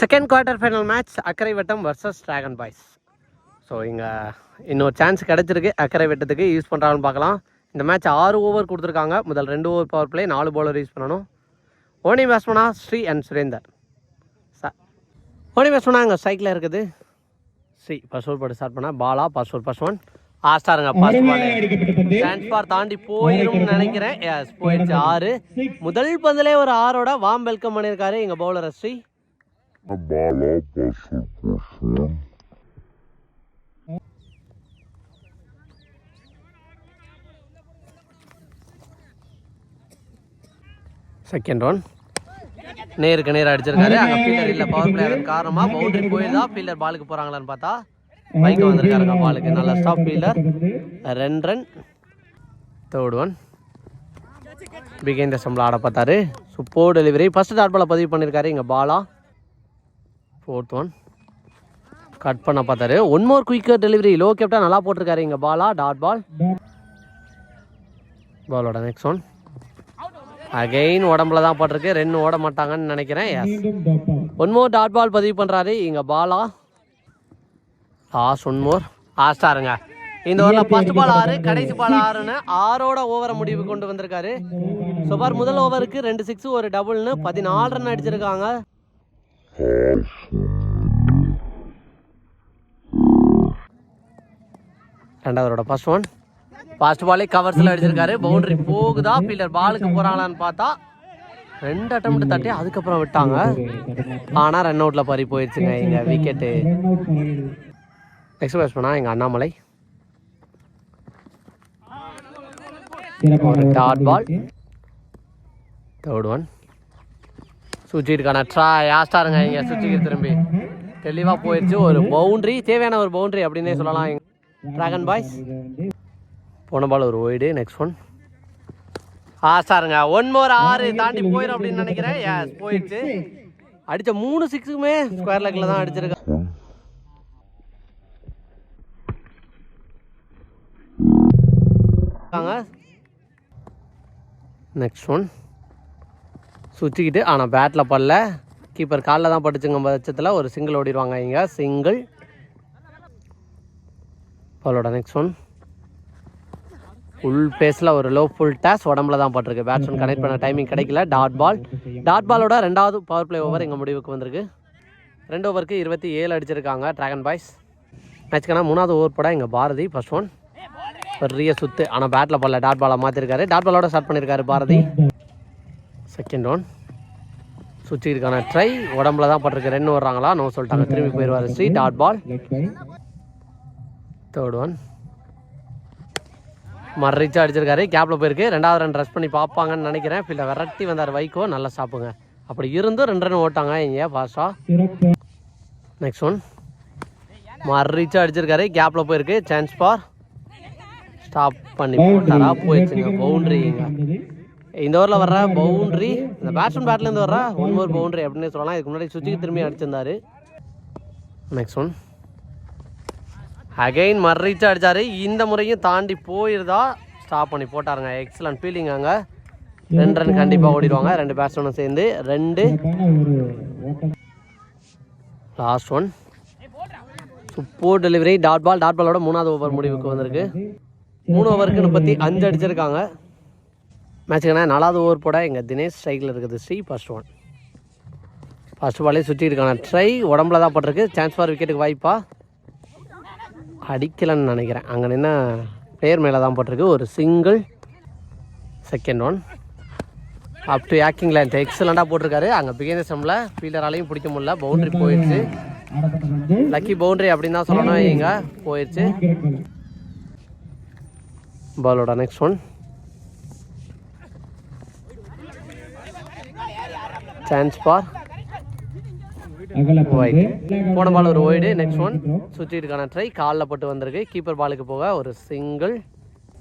Second quarter final match அக்கரை வட்டம் versus dragon boys so இங்கே இன்னொரு சான்ஸ் கிடச்சிருக்கு. அக்கரை வட்டத்துக்கு யூஸ் பண்ணுறாங்கன்னு பார்க்கலாம். இந்த மேட்ச் ஆறு ஓவர் கொடுத்துருக்காங்க. முதல் ரெண்டு ஓவர் பவர் பிளே நாலு பவுலர் யூஸ் பண்ணணும். ஓனி பேட்ஸ்மனா ஸ்ரீ அண்ட் சுரேந்தர். ஓனி பேட்ஸ்மனா அங்கே ஸ்ட்ரைக்கில் இருக்குது. ஸ்ரீ ஃபர்ஸ்ட் ஓவர் போட்டு ஸ்டார்ட் பண்ணால் Bala first over first one ஆஸ்டாருங்க டிரான்ஸ்பார் தாண்டி போயிரும்னு நினைக்கிறேன். எஸ் போயிடுச்சு ஆறு. முதல் பந்திலே ஒரு ஆறோட வாம் வெல்கம் பண்ணியிருக்காரு. எங்கள் bowler Sri. Bala passou por fora. Second one நேருக்கு நேர் அடிச்சிருக்காரு. அங்க ஃபீல்டர் இல்ல. பவர் பிளேயர் காரணமா பவுண்டரி போயிருந்தா ஃபீல்டர் பாலுக்கு போறாங்களான்னு பார்த்தா பைக் வந்திருக்காருங்க பாலுக்கு நல்ல ஸ்டாப் ஃபீல்டர் ரெண்டு ரன் தேர்ட் ஒன் பிகேந்திர சம்பளம் ஆட பார்த்தாரு. சூப்பர் டெலிவரி ஃபர்ஸ்ட் டாட் பால பதிவு பண்ணியிருக்காரு இங்க பாலா ஃபோர்த் ஒன் கட் பண்ண பார்த்தாரு. One more quicker delivery low கேப்டா நல்லா போட்டிருக்காரு இங்கே. பாலா டாட் பால் பாலோட நெக்ஸ்ட் ஒன் அகெயின் உடம்புல தான் போட்டிருக்கு. ரெண்டு ஓட மாட்டாங்கன்னு நினைக்கிறேன். Yes one more dot ball பதிவு பண்ணுறாரு இங்கே பாலா லாஸ்ட் ஒன் மோர் ஆஸ்டாருங்க இந்த ஓவரில் ஃபர்ஸ்ட் பால் ஆறு கடைசி பால் ஆறுன்னு ஆறோட ஓவரை முடிவு கொண்டு வந்திருக்காரு. சுபார் முதல் ஓவருக்கு ரெண்டு சிக்ஸ் ஒரு டபுள்னு பதினாலு ரன் அடிச்சிருக்காங்க. ரெண்டாவதோட ஃபர்ஸ்ட் ஒன் ஃபாஸ்ட் பாலே கவர்ஸில் அடிச்சிருக்காரு. பவுண்டரி போகுதா பில்லர் பாலுக்கு போகிறாங்களான்னு பார்த்தா ரெண்டு அட்டம் தட்டி அதுக்கப்புறம் விட்டாங்க. ஆனால் ரன் அவுட்டில் பறி போயிடுச்சுங்க எங்கள் விக்கெட்டு நெக்ஸ்ட் பேஸ் எங்கள் Annamalai. Dot ball third one சுச்சிருக்கான ட்ரா யாஸ்டாருங்க இங்கே சுச்சிக்கு திரும்பி. தெளிவாக போயிடுச்சு ஒரு பவுண்டரி தேவையான ஒரு பவுண்டரி அப்படின்னே சொல்லலாம். ட்ராகன் பாய்ஸ் போன பால் ஒரு ஒய்டு நெக்ஸ்ட் ஒன் ஆஸ்டாருங்க ஒன் மோர் ஆறு தாண்டி போயிடும் அப்படின்னு நினைக்கிறேன். எஸ் போயிடுச்சு. அடித்த மூணு சிக்ஸுக்குமே ஸ்கொயர் லெக்கில் தான் அடிச்சிருக்காங்க நெக்ஸ்ட் ஒன் சுற்றிக்கிட்டு ஆனால் பேட்டில் படல. கீப்பர் காலில் தான் பட்டுச்சுங்க பட்சத்தில் ஒரு சிங்கிள் ஓடிடுவாங்க இங்கே. சிங்கிள் பாலோட நெக்ஸ்ட் ஒன் ஃபுல் பேஸில் ஒரு லோ ஃபுல் டேஸ் உடம்புல தான் பட்டிருக்கு. பேட்ஸ்மேன் கனெக்ட் பண்ண டைமிங் கிடைக்கல. டாட் பால் டாட் பாலோட ரெண்டாவது பவர் பிளே ஓவர் எங்கள் முடிவுக்கு வந்திருக்கு? ரெண்டு ஓவருக்கு இருபத்தி ஏழு அடிச்சிருக்காங்க ட்ராகன் பாய்ஸ் மேட்ச்க்கான மூணாவது ஓவர் போட எங்கள் பாரதி ஃபர்ஸ்ட் ஒன் பெரிய சுத்து. ஆனால் பேட்டில் பால்ல டாட் பாலை மாற்றிருக்காரு டாட் பாலோட ஸ்டார்ட் பண்ணியிருக்காரு பாரதி. செகண்ட் ஒன் சுவிட்சுக்கான ட்ரை உடம்புல தான் பட்டிருக்கு. ரெண்டு வர்றாங்களா நோ சொல்லிட்டாங்க. திரும்பி போயிடுவார். Sri dot ball third one மறைச்சா அடிச்சிருக்காரு. கேப்பில் போயிருக்கு. ரெண்டாவது ரன் ரஷ் பண்ணி பார்ப்பாங்கன்னு நினைக்கிறேன். ஃபீல்டை விரட்டி வந்தார் வைக்கோ நல்லா சாப்பிடுங்க அப்படி இருந்தும் ரெண்டு ரன் ஓட்டாங்க இங்கே ஃபாஸ்ட்டாக நெக்ஸ்ட் ஒன் மறைச்சா அடிச்சிருக்காரு. கேப்பில் போயிருக்கு. சான்ஸ் பார் ஸ்டாப் பண்ணி போட்டாரா? போயிடுச்சுங்க பவுண்ட்ரிங்க இந்த ஓவரில் வர்ற பவுண்ட்ரி இந்த பேட்ஸ்மேன் பேட்லேருந்து வர்ற ஒன் மோர் பவுண்ட்ரி அப்படின்னு சொல்லலாம். இதுக்கு முன்னாடி சுற்றிக்கு திரும்பி அடிச்சிருந்தாரு. நெக்ஸ்ட் ஒன் அகைன் மறைச்சு அடிச்சாரு. இந்த முறையும் தாண்டி போயிருந்தா ஸ்டாப் பண்ணி போட்டாருங்க. எக்ஸலன்ட் ஃபீலிங் அங்கே. ரெண்டு ரன் கண்டிப்பாக ஓடிடுவாங்க. ரெண்டு பேட்ஸ்மேனும் சேர்ந்து ரெண்டு last one super delivery dot ball dot பாலோட மூணாவது ஓவர் முடிவுக்கு வந்திருக்கு. மூணு ஓவருக்கு முப்பத்தி அஞ்சு அடிச்சிருக்காங்க. மேட்சுக்குன்னா நாலாவது ஓவர் போட எங்கள் தினேஷ் ஸ்ட்ரைக்கில் இருக்குது. ஸ்ரீ ஃபர்ஸ்ட் ஒன் ஃபர்ஸ்ட் பாலே சுற்றி இருக்கான. ட்ரை உடம்புல தான் பட்டிருக்கு. சான்ஸ் ஃபார் விக்கெட்டுக்கு வாய்ப்பா அடிக்கலன்னு நினைக்கிறேன். அங்கே நின்று பிளேயர் மேலே தான் போட்டிருக்கு. ஒரு single second one up to ஆக்கிங் லேண்ட் எக்ஸலண்ட்டாக போட்டிருக்காரு. அங்கே பிகேந்த சம்மில் ஃபீல்டராலையும் பிடிக்க முடியல. பவுண்ட்ரி போயிடுச்சு லக்கி பவுண்ட்ரி அப்படின்னு தான் சொல்லணும். இங்கே போயிடுச்சு பாலோட நெக்ஸ்ட் ஒன் சான்ஸ் பார் ஒயிட் போன பால் ஒரு ஒய்டு நெக்ஸ்ட் ஒன் சுவிட்சுக்கான ட்ரை காலில் பட்டு வந்திருக்கு. கீப்பர் பாலுக்கு போக ஒரு சிங்கிள்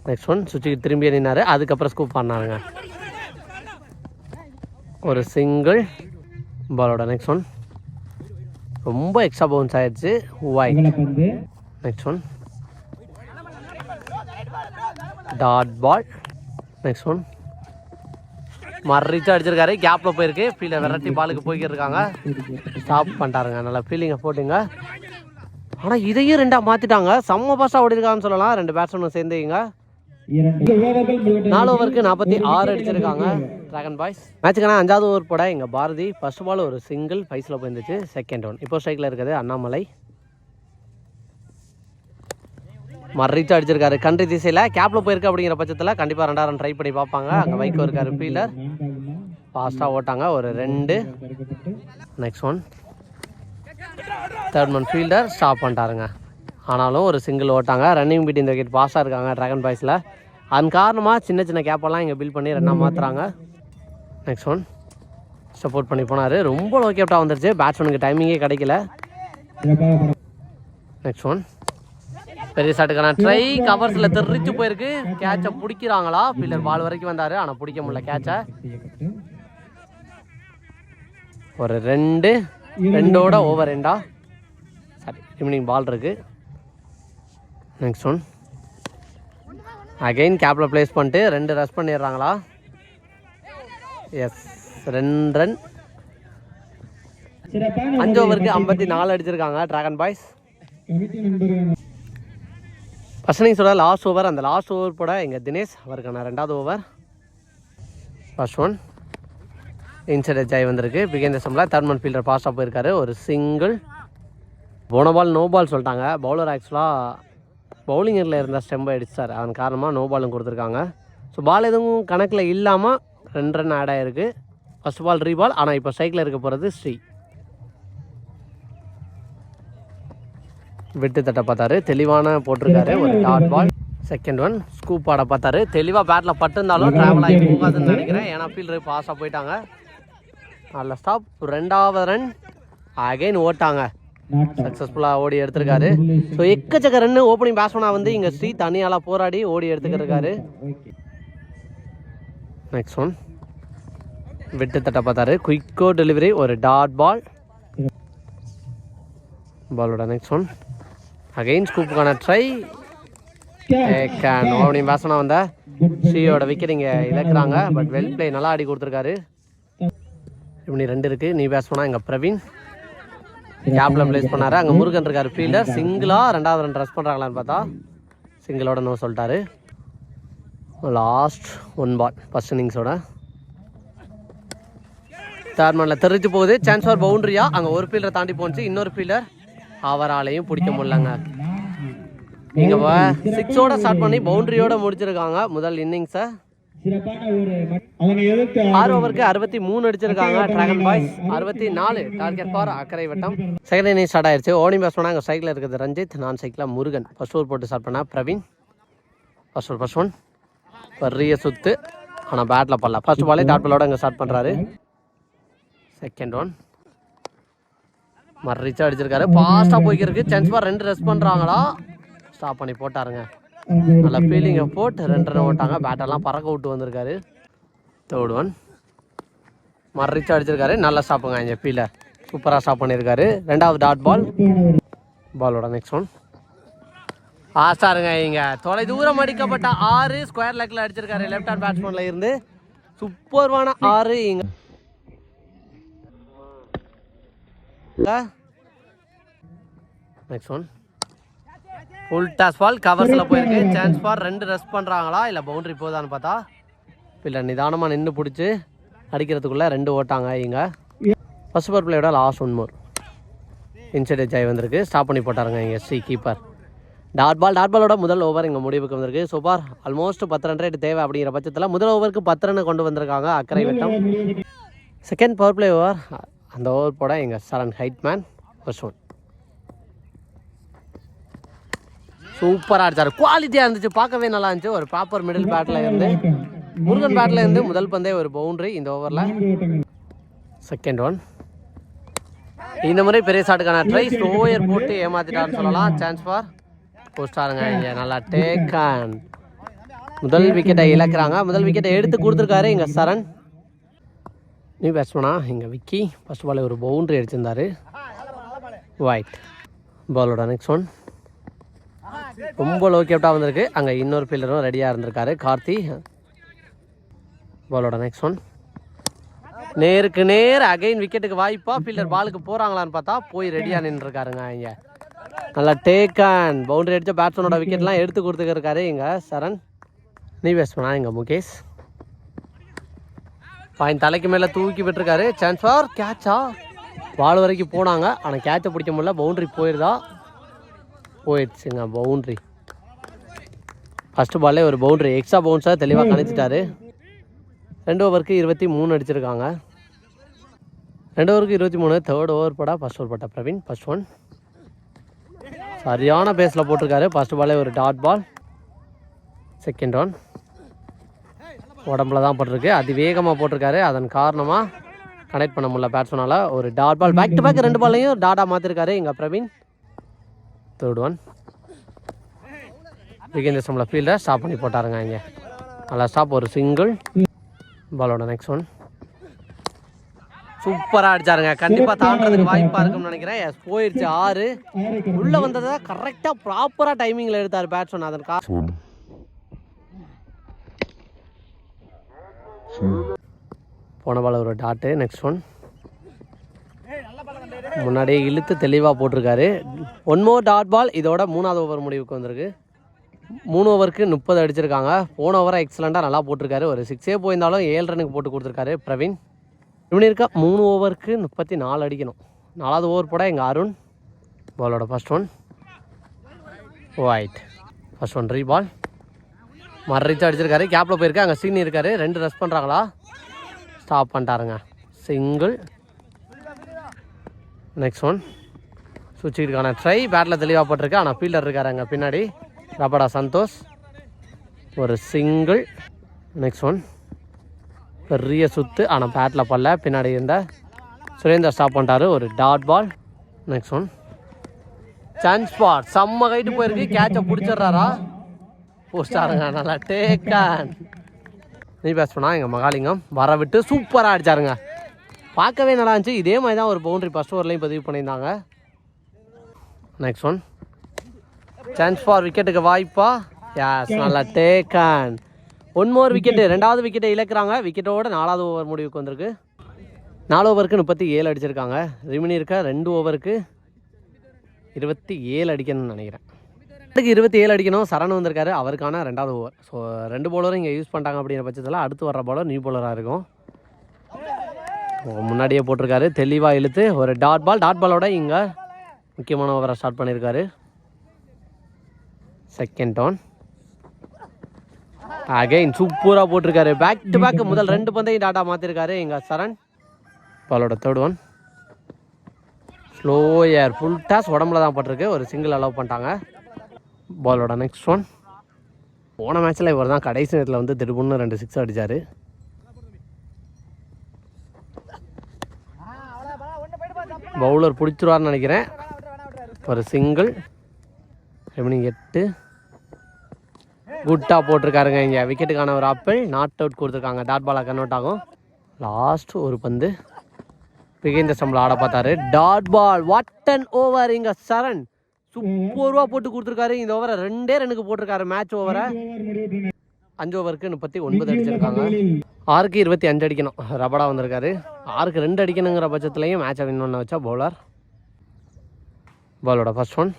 நெக்ஸ்ட் ஒன் சுவிட்சுக்கு திரும்பி நின்னாரு. அதுக்கப்புறம் ஸ்கூப் பண்ணாருங்க. ஒரு சிங்கிள் பாலோட நெக்ஸ்ட் ஒன் ரொம்ப எக்ஸ்ட்ரா பவுன்ஸ் ஆயிடுச்சு. Wide next one dot ball next one மறிச்சு அடிச்சிருக்காரு. கேப்பில் போயிருக்கு. ஃபீல்டை விரட்டி பாலுக்கு போய்கிட்டு இருக்காங்க ஸ்டாப் பண்ணிட்டாருங்க. நல்லா ஃபீலிங்கை போட்டுங்க. ஆனால் இதையும் ரெண்டாக மாற்றிட்டாங்க செம்ம பாஸ்டாக ஓடிருக்காங்கன்னு சொல்லலாம். ரெண்டு பேட்ஸ்மேனும் சேர்ந்துங்க நாலு ஓவருக்கு நாற்பத்தி ஆறு அடிச்சிருக்காங்க. டிராகன் பாய்ஸ் மேட்சுக்கான அஞ்சாவது ஓவர் போட எங்கள் பாரதி. ஃபர்ஸ்ட் பால் ஒரு சிங்கிள் ஃபைஸில் போயிருந்துச்சு. செகண்ட் ஒன் இப்போ ஸ்ட்ரைக்கில் இருக்குது அண்ணாமலை. மறிச்சு அடிச்சிருக்காரு. கண்ட்ரி திசையில் கேப்பில் போயிருக்கு அப்படிங்கிற பட்சத்தில் கண்டிப்பாக ரெண்டாயிரம் ட்ரை பண்ணி பார்ப்பாங்க. அங்கே வைக்கோ இருக்காரு ஃபீலர் ஃபாஸ்ட்டாக ஓட்டாங்க. ஒரு ரெண்டு. Next one third man fielder stop பண்ணிட்டாருங்க. ஆனாலும் ஒரு சிங்கிள் ஓட்டாங்க. ரன்னிங் பீட் இந்த விக்கெட் பாஸாக இருக்காங்க ட்ராகன் பாய்ஸில் அதன் காரணமாக சின்ன சின்ன கேப்பெல்லாம் இங்கே பில் பண்ணி ரெண்டாக மாற்றுறாங்க நெக்ஸ்ட் ஒன் சப்போர்ட் பண்ணி போனார். ரொம்ப லோ கேப்டாக வந்துருச்சு. பேட்ஸ்மேனுக்கு டைமிங்கே கிடைக்கல. நெக்ஸ்ட் ஒன் பெரிய ஷாட்டுக்கான ட்ரை கவர்ஸில் தெரிச்சு போயிருக்கு. கேட்சை பிடிக்கிறாங்களா? ஃபீல்டர் பால் வரைக்கும் வந்தார். ஆனால் பிடிக்க முடியல கேட்சை ஒரு ரெண்டு ரெண்டோட ஓவர் ரெண்டா? சரி ஈவினிங் பால் இருக்கு. நெக்ஸ்ட் ஒன் அகைன் கேப்பில் ப்ளேஸ் பண்ணிட்டு ரெண்டு ரஷ் பண்ணிடுறாங்களா? எஸ் ரெண்டு ரன் அஞ்சு ஓவருக்கு ஐம்பத்தி நாலு அடிச்சிருக்காங்க டிராகன் பாய்ஸ் ஃபஸ்ட் நீங்கள் இன்னிங்ஸோட லாஸ்ட் ஓவர் அந்த லாஸ்ட் ஓவர் போட எங்கள் தினேஷ் அவருக்கான ரெண்டாவது ஓவர் ஃபர்ஸ்ட் ஒன் இன்சைட் ஜாய் வந்திருக்கு. பிகேந்திர சம்பளம் தேர்ட் மன் ஃபீல்டர் பாஸ்டாக போயிருக்காரு. ஒரு சிங்கிள் போன பால் நோ பால் சொல்லிட்டாங்க. பவுலர் ஆக்சுவலாக பவுலிங்கரில் இருந்த ஸ்டெம்பை அடிச்சார் அதன் காரணமாக நோ பாலும் கொடுத்துருக்காங்க. ஸோ பால் எதுவும் கணக்கில் இல்லாமல் ரெண்டு ரன் ஆட் ஆகிருக்கு ஃபஸ்ட் பால் ரீபால் ஆனால் இப்போ ஸ்ட்ரைக்கில் இருக்க போகிறது ஸ்ரீ. விட்டு தட்ட பார்த்தாரு. தெளிவான போட்டிருக்காரு. ஒரு dot ball. Second one scoop ஆட பார்த்தாரு. தெளிவாக பேட்டில் பட்டிருந்தாலும் ட்ராவல் ஆகி போகாதுன்னு நினைக்கிறேன். ஏன்னா ஃபீல்டர் பாஸாக போயிட்டாங்க. நல்ல ஸ்டாப் ரெண்டாவது ரன் அகைன் ஓட்டாங்க. சக்ஸஸ்ஃபுல்லாக ஓடி எடுத்திருக்காரு. ஸோ எக்கச்சக்க ரன் ஓப்பனிங் பேட்ஸ்மனாக வந்து இங்கே ஸ்ரீ தனியால் போராடி ஓடி எடுத்துக்கிருக்காரு நெக்ஸ்ட் ஒன் விட்டு தட்ட பார்த்தாரு. குயிக்கோ டெலிவரி ஒரு டாட் பால். பாலோட நெக்ஸ்ட் ஒன் அகெயின் ஸ்கூப்புக்கான ட்ரை கேன் ஓப்பனிங் பேட்ஸ்மேனாக வந்த ஸ்ரீயோட விக்கெட் இங்கே இழக்கிறாங்க பட் வெல் பிளே நல்லா ஆடி கொடுத்துருக்காரு இப்படி ரெண்டு இருக்குது நீ பேட்ஸ்மேனா இங்கே பிரவீன் கேப்பில் ப்ளேஸ் பண்ணாரு. அங்கே முருகன் இருக்கார். ஃபீல்டர் சிங்கிளாக ரெண்டாவது ரன் ரஸ் பண்ணுறாங்களான்னு பார்த்தா சிங்கிளோட நோ சொல்லிட்டாரு. லாஸ்ட் ஒன் பால் ஃபஸ்ட் இன்னிங்ஸோட தேர்ட் மேனில் தெரிஞ்சு போகுது. சான்ஸ் ஃபார் பவுண்டரியா அங்கே ஒரு ஃபீல்டரை தாண்டி போச்சு இன்னொரு ஃபீல்டர் அவராலையும் பிடிக்க முடியலங்க. இங்கே சிக்ஸோட ஸ்டார்ட் பண்ணி பவுண்டரியோட முடிச்சிருக்காங்க. முதல் இன்னிங்ஸை ஆறு ஓவருக்கு அறுபத்தி மூணு அடிச்சிருக்காங்க டிராகன் பாய்ஸ் அறுபத்தி நாலு டார்கெட் ஃபார் அக்கறை வட்டம். செகண்ட் இன்னிங் ஸ்டார்ட் ஆயிருச்சு. ஓனிங் பேஸ் அங்கே சைக்கிள் இருக்குது ரஞ்சித் நான் சைக்கிளில் முருகன். ஃபர்ஸ்ட் ஓவர் போட்டு ஸ்டார்ட் பண்ணா Praveen. First over first one பெரிய சுத்து. ஆனால் பேட்டில் பண்ணல ஃபர்ஸ்ட் பாலே டாட் பாலோட அங்கே ஸ்டார்ட் பண்ணுறாரு செகண்ட் ஒன் மறிச்சா அடிச்சிருக்காரு. ஃபாஸ்ட்டாக போய்க்கிறதுக்கு சான்ஸ் பார் ரெண்டு ரெஸ்ட் பண்ணுறாங்களா ஸ்டாப் பண்ணி போட்டாருங்க. நல்ல நல்லா ஃபீலிங்கை போட்டு ரெண்டு ரன் ஓட்டாங்க. பேட்டெல்லாம் பறக்க விட்டு வந்திருக்காரு. தேர்ட் ஒன் மறிச்சு அடிச்சிருக்காரு. நல்லா ஸ்டாப்புங்க இங்கே ஃபீல்டர் சூப்பராக ஸ்டாப் பண்ணியிருக்காரு ரெண்டாவது டாட் பால் பாலோட நெக்ஸ்ட் ஒன் ஆஸ்டாருங்க இங்கே தொலை தூரம் அடிக்கப்பட்ட ஆறு. ஸ்கொயர் லெக்கில் அடிச்சிருக்காரு. லெஃப்ட் ஹேண்ட் பேட்ஸ்மேனில் இருந்து. சூப்பர்வான ஆறு இங்கே. Next one full toss ball கவர்ஸில் போயிருக்கு. சான்ஸ் ஃபார் ரெண்டு ரெஸ்ட் பண்ணுறாங்களா இல்லை பவுண்டரி போதான்னு பார்த்தா? இல்லை நிதானமாக நின்று பிடிச்சி அடிக்கிறதுக்குள்ளே ரெண்டு ஓட்டாங்க இங்க ஃபர்ஸ்ட் பவர் பிளேயோட லாஸ்ட் ஒன் மோர் இன்சைட் ஜாய் வந்திருக்கு. ஸ்டாப் பண்ணி போட்டாருங்க இங்கே Sri keeper dot ball dot பாலோட முதல் ஓவர் இங்கே முடிவுக்கு வந்திருக்கு. சூப்பர் ஆல்மோஸ்ட் பத்து ரன் ரேட் தேவை அப்படிங்கிற பட்சத்தில் முதல் ஓவருக்கு பத்து ரன் கொண்டு வந்திருக்காங்க அக்கறை வட்டம். செகண்ட் பவர் பிளே ஓவர் அந்த ஓவர் போட எங்கள் சரண் ஹைட் மேன் ஃபர்ஸ்ட் ஒன் சூப்பராக அடிச்சார். குவாலிட்டியாக இருந்துச்சு. பார்க்கவே நல்லா இருந்துச்சு. ஒரு ப்ராப்பர் மிடில் பேட்டில் இருந்து. முருகன் பேட்டில் இருந்து முதல் பந்தே ஒரு பவுண்டரி இந்த ஓவரில் செகண்ட் ஒன் இந்த முறை பெரிய ஷாட்டுக்கான ட்ரை ஸ்லோயர் போட்டு ஏமாத்திட்டான்னு சொல்லலாம். சான்ஸ் ஃபார் போஸ்டாருங்க இங்கே நல்லா டேக் அண்ட் முதல் விக்கெட்டை இழக்கிறாங்க. முதல் விக்கெட்டை எடுத்து கொடுத்துருக்காரு இங்கே சரண். நியூ பேட்ஸ்மேனா இங்கே விக்கி. ஃபஸ்ட் பால் ஒரு பவுண்டரி அடிச்சிருந்தாரு. ஒயிட் பாலோட நெக்ஸ்ட் ஒன் ரொம்ப லோ கேப்டாக வந்திருக்கு. அங்கே இன்னொரு ஃபீல்டரும் ரெடியாக இருந்திருக்காரு. கார்த்தி. பாலோட நெக்ஸ்ட் ஒன் நேருக்கு நேர் அகைன் விக்கெட்டுக்கு வாய்ப்பா ஃபீல்டர் பாலுக்கு போகிறாங்களான்னு பார்த்தா போய் ரெடியாக நின்றுருக்காருங்க இங்கே. நல்லா டேக்கன் பவுண்டரி அடித்த பேட்ஸ்மேனோட விக்கெட்லாம் எடுத்து கொடுத்துருக்காரு இங்கே சரண். நீ பேட்ஸ்மேனா இங்கே முகேஷ். பாயின் தலைக்கு மேலே தூக்கி விட்டுருக்காரு. சான்ஸ் ஃபார் கேட்சா பால் வரைக்கும் போனாங்க. ஆனால் கேட்சை பிடிக்க முடியல. பவுண்ட்ரி போயிருதா? போயிடுச்சுங்க பவுண்ட்ரி ஃபஸ்ட்டு பாலே ஒரு பவுண்டரி எக்ஸ்ட்ரா பவுன்ஸாக தெளிவாக கணிச்சிட்டாரு. ரெண்டு ஓவருக்கு இருபத்தி மூணு அடிச்சிருக்காங்க. ரெண்டு ஓவருக்கு இருபத்தி மூணு. தேர்ட் ஓவர் போடா. ஃபஸ்ட் ஓவர் போட்டா பிரவீன். ஃபஸ்ட் ஒன் சரியான பேஸில் போட்டிருக்காரு. ஃபர்ஸ்ட் பாலே ஒரு டாட் பால் செகண்ட் ஒன் உடம்புல தான் போட்டிருக்கு. அதிவேகமாக போட்டிருக்காரு. அதன் காரணமாக கனெக்ட் பண்ண முடியல பேட்ஸ்மேனால். ஒரு dot ball back to back ரெண்டு பால்லையும் டாடா மாற்றிருக்காரு எங்கள் பிரவீன். தேர்ட் ஒன் விகேந்திர சம்பள ஃபீல்டர் ஸ்டாப் பண்ணி போட்டாருங்க இங்கே. நல்லா ஸ்டாப் ஒரு சிங்கிள் பாலோட நெக்ஸ்ட் ஒன் சூப்பராக அடிச்சாருங்க. கண்டிப்பாக தாண்டதுக்கு வாய்ப்பாக இருக்கும்னு நினைக்கிறேன். போயிடுச்சு ஆறு. உள்ளே வந்ததை கரெக்டாக ப்ராப்பராக டைமிங்கில் எடுத்தார் பேட்ஸ்மேன் அதன் காசு போன பால் ஒரு டாட்டு நெக்ஸ்ட் ஒன் முன்னாடியே இழுத்து தெளிவாக போட்டிருக்காரு. ஒன் மோர் டாட் பால் இதோட மூணாவது ஓவர் முடிவுக்கு வந்திருக்கு. மூணு ஓவருக்கு முப்பது அடிச்சிருக்காங்க. போன ஓவரை எக்ஸலண்ட்டாக நல்லா போட்டிருக்காரு. ஒரு சிக்ஸே போயிருந்தாலும் ஏழு ரனுக்கு போட்டு கொடுத்துருக்காரு பிரவீன். இப்படி இருக்கா மூணு ஓவருக்கு முப்பத்தி நாலு அடிக்கணும். நாலாவது ஓவர் போட எங்கள் அருண். பாலோட first one wide first one ரீ பால் மறைச்சு அடிச்சிருக்காரு. கேப்பில் போயிருக்கு. அங்கே சீனி இருக்காரு. ரெண்டு ரெஸ்ட் பண்ணுறாங்களா ஸ்டாப் பண்ணிட்டாருங்க. சிங்கிள் நெக்ஸ்ட் ஒன் சுவிட்சுக்கான ட்ரை பேட்டில் தெளிவாக போட்டிருக்கு. ஆனால் ஃபீல்டர் இருக்காரு அங்கே பின்னாடி. ரபடா சந்தோஷ் ஒரு சிங்கிள் நெக்ஸ்ட் ஒன் பெரிய சுத்து. ஆனால் பேட்டில் பல்ல பின்னாடி இருந்த சுரேந்தர் ஸ்டாப் பண்ணிட்டாரு. ஒரு dot ball next one chance pad செம்ம கைட்டு போயிருக்கு. கேட்சை பிடிச்சிடுறாரா? போஸ்டாருங்க நல்லா டேக்கான். நீ பேசணும் எங்கள் மகாலிங்கம் வர விட்டு சூப்பராக அடிச்சாருங்க. பார்க்கவே நல்லா இருந்துச்சு. இதே மாதிரி தான் ஒரு பவுண்ட்ரி ஃபஸ்ட் ஓவர்லையும் பதிவு பண்ணியிருந்தாங்க. நெக்ஸ்ட் ஒன் சான்ஸ் ஃபார் விக்கெட்டுக்கு வாய்ப்பா? யாஸ் நல்லா டேக்கான். ஒன் மோர் விக்கெட்டு ரெண்டாவது விக்கெட்டை இழக்கிறாங்க. விக்கெட்டோட நாலாவது ஓவர் முடிவுக்கு வந்திருக்கு. நாலு ஓவருக்கு முப்பத்தி ஏழு அடிச்சிருக்காங்க. ரிமினி இருக்க ரெண்டு ஓவருக்கு இருபத்தி ஏழு அடிக்கணும்னு நினைக்கிறேன். அடுக்கு இருபத்தி ஏழு அடிக்கணும். சரண் வந்திருக்காரு. அவருக்கான ரெண்டாவது ஓவர் ஸோ ரெண்டு பவுலரும் இங்கே யூஸ் பண்ணிட்டாங்க அப்படிங்கிற பட்சத்தில் அடுத்து வர்ற பவுலர் நியூ போலராக இருக்கும். முன்னாடியே போட்டிருக்காரு. தெளிவாக இழுத்து ஒரு டாட் பால் டாட் பாலோட இங்கே முக்கியமான ஓவரை ஸ்டார்ட் பண்ணியிருக்காரு செகண்ட் டோன் அகைன் சூப்பராக போட்டிருக்காரு. பேக் டு பேக் முதல் ரெண்டு பந்தையும் டாட்டா மாற்றிருக்காரு எங்கள் சரண். பாலோட third one slower full toss உடம்புல தான் போட்டிருக்கு. ஒரு சிங்கிள் அலோவ் பண்ணிட்டாங்க. பாலோட நெக்ஸ்ட் ஒன் போன மேட்ச்சில் இவர் தான் கடைசி நேரத்தில் வந்து திருப்புன்னு ரெண்டு சிக்ஸ் அடித்தார் பவுலர் பிடிச்சிருவார்னு நினைக்கிறேன். ஒரு சிங்கிள் ரெமினிங் எட்டு. குட்டாக போட்டிருக்காருங்க இங்கே. விக்கெட்டுக்கான ஒரு ஆப்பிள் நாட் அவுட் கொடுத்துருக்காங்க. டாட் பாலாக கன்வெர்ட் ஆகும். லாஸ்ட் ஒரு பந்து. பிகேந்திர சம்பளம் ஆட பார்த்தாரு. Dot ball what an over இங்கே சரண். சூப்பர்வா போட்டு கொடுத்துருக்காரு. இந்த ஓவரை ரெண்டே ரனுக்கு போட்டிருக்காரு. மேட்ச் ஓவரை அஞ்சு ஓவருக்கு முப்பத்தி ஒன்பது அடிச்சிருக்காங்க. ஆறுக்கு இருபத்தி அஞ்சு அடிக்கணும். ரபடா வந்திருக்காரு. ஆறுக்கு ரெண்டு அடிக்கணுங்கிற பட்சத்துலையும் மேட்சை வின் பண்ண வச்சா பவுலர் பாலோட ஃபர்ஸ்ட் ஒன்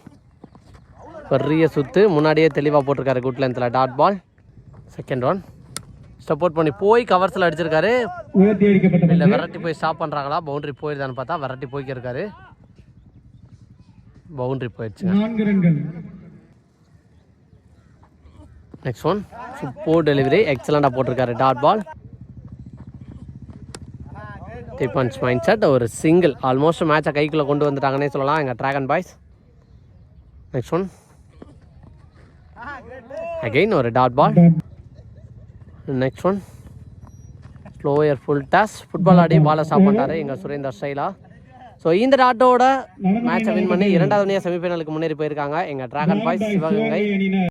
பெரிய சுத்து. முன்னாடியே தெளிவாக போட்டிருக்காரு குட் லென்த்தில் dot ball second one support பண்ணி போய் கவர்ஸில் அடிச்சிருக்காரு. இல்லை விரட்டி போய் ஸ்டாப் பண்ணுறாங்களா பவுண்டரி போயிருதான்னு பார்த்தா விரட்டி போய்க்கிருக்காரு. பவுண்டரி போயிடுச்சுங்க நான்கு ரன்கள். நெக்ஸ்ட் ஒன் சூப்பர் டெலிவரி எக்ஸலண்டாக போட்டிருக்காரு. டாட் பால் டிப் பஞ்ச் மைண்ட் செட் ஒரு சிங்கிள் ஆல்மோஸ்ட் மேட்சை கைக்குள்ளே கொண்டு வந்துட்டாங்கன்னே சொல்லலாம். எங்கள் dragon boys next one again ஒரு dot ball next one slower full toss football ஆடி பாலை ஸ்டாப் பண்ணிட்டாரு எங்கள் சுரேந்தர் ஸ்டைலா ஸோ இந்த டாட்டோட மேட்சை வின் பண்ணி இரண்டாவது செமிஃபைனலுக்கு முன்னேறி போயிருக்காங்க. எங்கள் ட்ராகன் பாய்ஸ் சிவகங்கை.